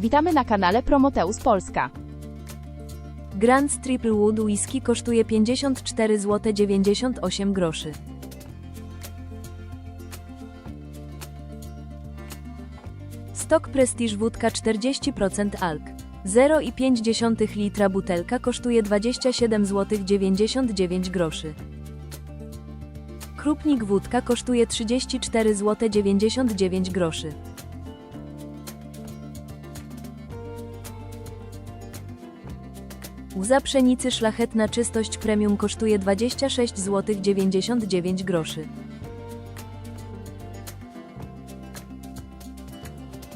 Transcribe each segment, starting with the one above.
Witamy na kanale Promoteus Polska. Grand Triple Wood Whisky kosztuje 54 zł 98 groszy. Stok Prestige Wódka 40% alk. 0,5 litra butelka kosztuje 27 zł 99 groszy. Krupnik wódka kosztuje 34 zł 99 groszy. Łza pszenicy szlachetna czystość premium kosztuje 26 zł 99 groszy.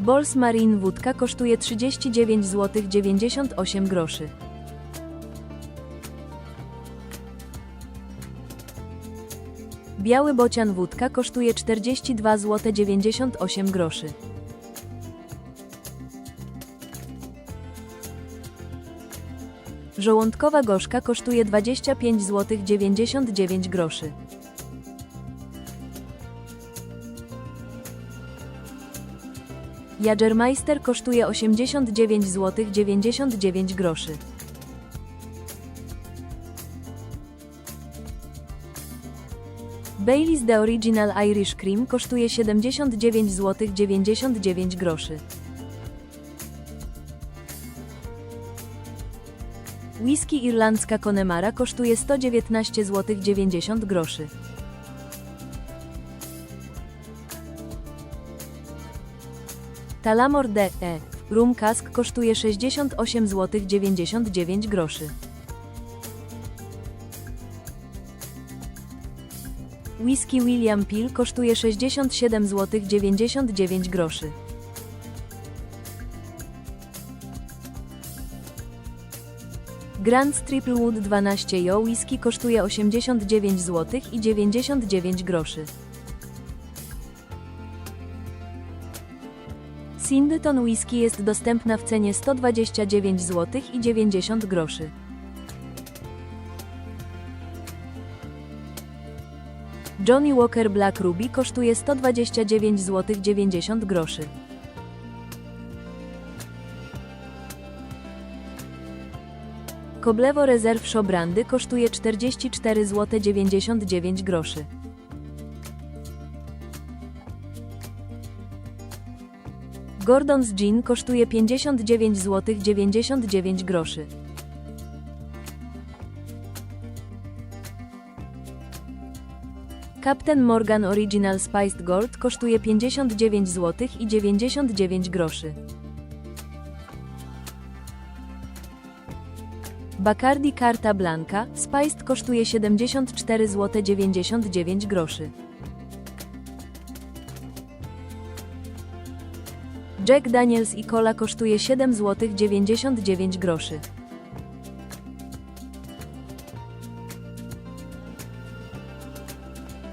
Bols Marine wódka kosztuje 39 zł 98 groszy. Biały bocian wódka kosztuje 42 zł 98 groszy. Żołądkowa gorzka kosztuje 25 zł 99 groszy. Jagermeister kosztuje 89 zł 99 groszy. Baileys The Original Irish Cream kosztuje 79 zł 99 groszy. Whisky irlandzka Connemara kosztuje 119 zł 90 groszy. Talamor DE Rum Cask kosztuje 68 zł 99 groszy. Whisky William Peel kosztuje 67 zł 99 groszy. Grand Triple Wood 12 Jo whisky kosztuje 89 zł i 99 groszy. Sindyton whisky jest dostępna w cenie 129 zł i 90 groszy. Johnny Walker Black Ruby kosztuje 129 zł 90 groszy. Koblewo Reserve Show Brandy kosztuje 44 zł 99 groszy. Gordon's Gin kosztuje 59 zł 99 groszy. Captain Morgan Original Spiced Gold kosztuje 59 zł i 99 groszy. Bacardi Carta Blanca Spiced kosztuje 74 zł 99 groszy. Jack Daniels i Cola kosztuje 7 zł 99 groszy.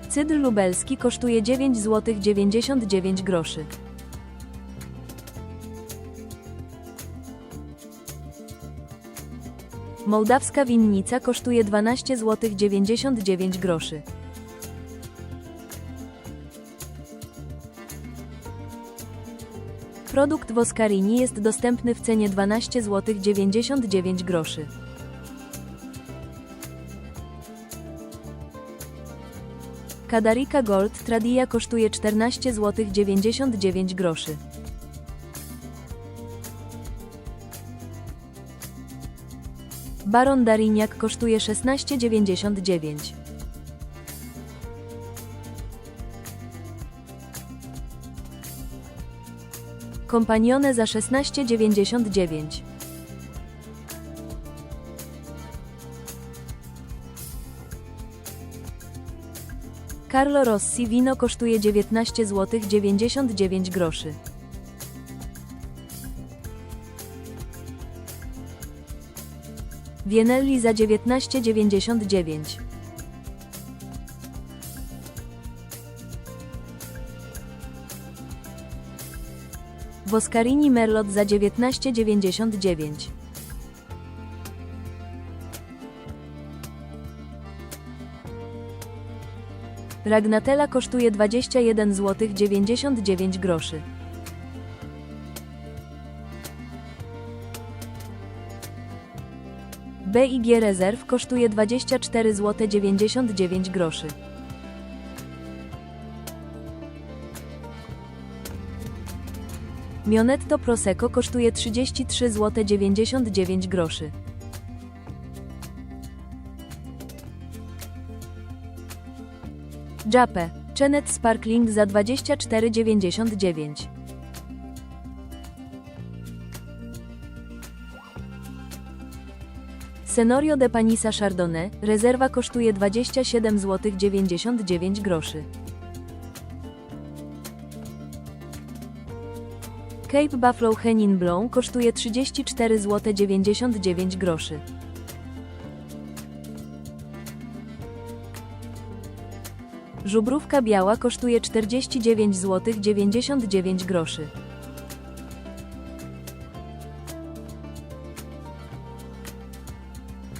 Cydr lubelski kosztuje 9 zł 99 groszy. Mołdawska winnica kosztuje 12 zł 99 groszy. Produkt Woskarini jest dostępny w cenie 12 zł 99 groszy. Kadarika Gold Tradia kosztuje 14 zł 99 groszy. Baron Dariniak kosztuje 16,99. Kompanione za 16,99. Carlo Rossi wino kosztuje 19 zł 99 groszy. Wienelli za 19,99. Woskarini Merlot za 19,99. Ragnatela kosztuje 21 zł 99 groszy. BIG Reserve kosztuje 24 zł 99 groszy. Mionetto Prosecco kosztuje 33 zł 99 groszy. Jape, Chenet Sparkling za 24,99. Senorio de Panisa Chardonnay, rezerwa kosztuje 27 zł 99 groszy. Cape Buffalo Henin Blanc kosztuje 34 zł 99 groszy. Żubrówka biała kosztuje 49 zł 99 groszy.